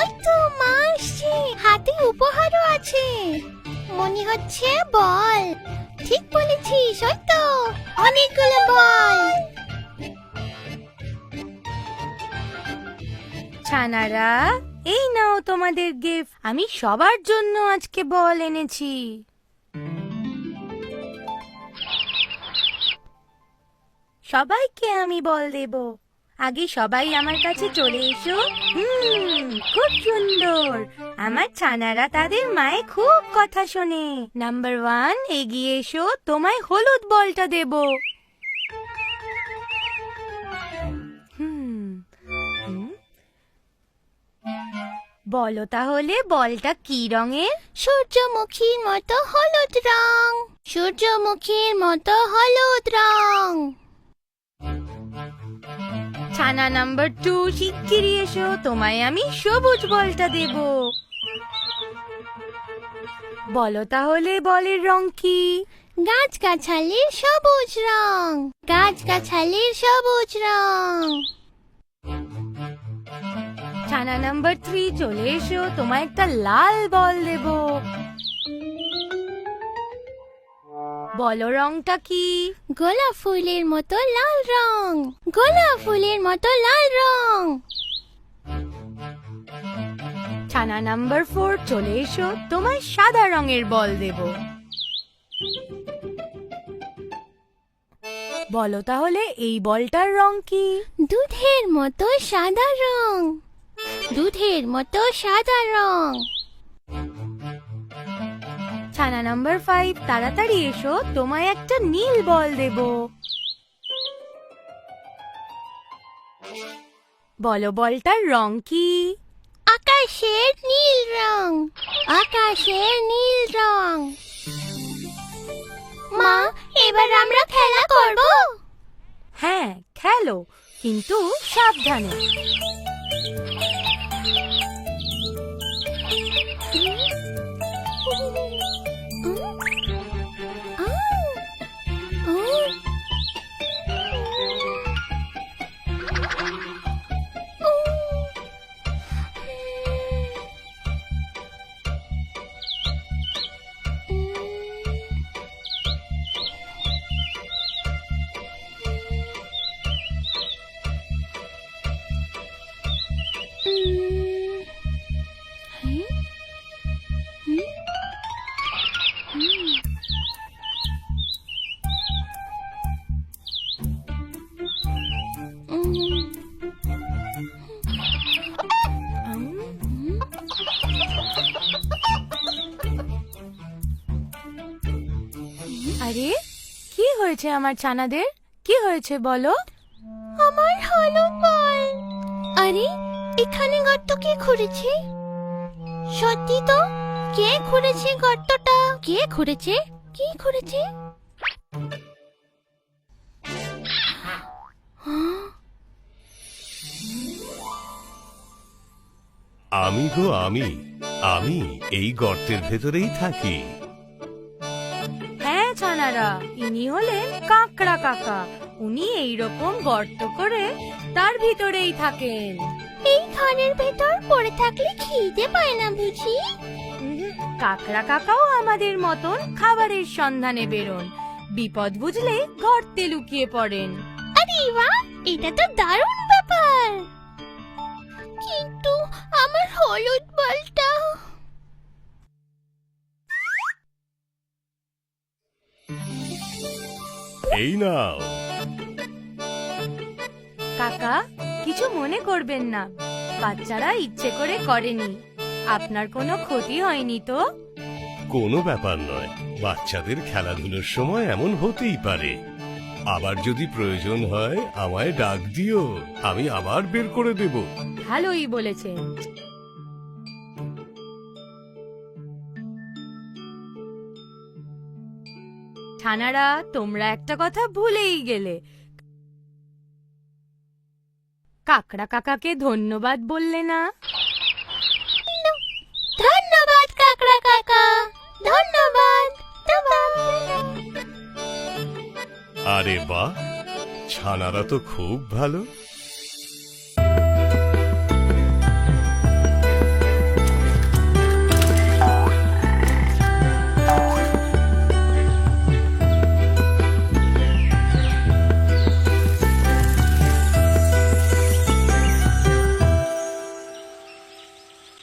ওই তো মা আসছে হাতে উপহারও আছে। মনে হচ্ছে বল। ঠিক বলেছিস, ওই তো। অনেকগুলো বল। ছানারা, এই নাও তোমাদের গিফট আমি সবার জন্য আজকে বল এনেছি। সবাইকে আমি বল দেব। আগে সবাই আমার কাছে চলে এসো। হুম, খুব সুন্দর। আমার ছানারা তাদের মায়ে খুব কথা শোনে। নাম্বার ওয়ান, এগিয়ে এসো, তোমায় হলুদ বলটা দেব। বলো তাহলে বলটা কি রঙের? সূর্যমুখীর মতো হলুদ রং। সূর্যমুখীর মতো হলুদ রং। ছানা নাম্বার টু শিগগিরই এসো তোমায় আমি সবুজ বলটা দেব। বলো তাহলে বলের রং কি? গাছগাছালির সবুজ রং। গাছগাছালির সবুজ রং। ছানা নাম্বার থ্রি চলে এসো তোমায় একটা লাল বল দেব। বলো রংটা কি? গোলাপ ফুলের মতো লাল রং গোলাপ ফুলের মতো লাল রং। ছানা নাম্বার ফোর চলে এসো তোমায় সাদা রঙের বল দেব। বলো তাহলে এই বলটার রং কি? দুধের মতো সাদা রং দুধের মতো সাদা রং। ছানা নাম্বার ফাইভ তাড়াতাড়ি এসো তোমায় একটা নীল বল দেব। বলো বলটার রং কি? আকাশের নীল রং আকাশের নীল রং। মা এবার আমরা খেলা করব? হ্যাঁ খেলো কিন্তু সাবধানে। কি হয়েছে আমার ছানাদের কি হয়েছে বলো? আমার হলুদ বল আরে এখানে গর্ত কে খুঁড়েছে? সত্যি তো? কে খুঁড়েছে গর্তটা? কে খুঁড়েছে? কে খুঁড়েছে? আমি গো আমি আমি এই গর্তের ভেতরেই থাকি। ছানারা ইনি হলেন কাকড়া কাকা। উনি এইরকম গর্ত করে তার ভিতরেই থাকেন। এই ঘরের ভেতর পড়ে থাকলে খিদে পায় না বুঝি? কাকড়া কাকাও আমাদের মতন খাবারের সন্ধানে বেরোন। বিপদ বুঝলে গর্তে লুকিয়ে পড়েন। আরে বাহ এটা তো দারুণ ব্যাপার। কিন্তু আমার হলুদ বলটা এই নাও। কাকা কিছু মনে করবেন না। বাচ্চারা ইচ্ছে করে করেনি। আপনার কোনো ক্ষতি হয়নি তো? কোনো ব্যাপার নয়। বাচ্চাদের খেলাধুলোর সময় এমন হতেই পারে। আবার যদি প্রয়োজন হয় আমায় ডাক দিও। আমি আবার বের করে দেব। ভালোই বলেছেন। ছানারা তোমরা একটা কথা ভুলেই গেলে। কাকড়া কাকাকে ধন্যবাদ বললে না? ধন্যবাদ কাকড়া কাকা। ধন্যবাদ ধন্যবাদ। আরে বাহ ছানারা তো খুব ভালো।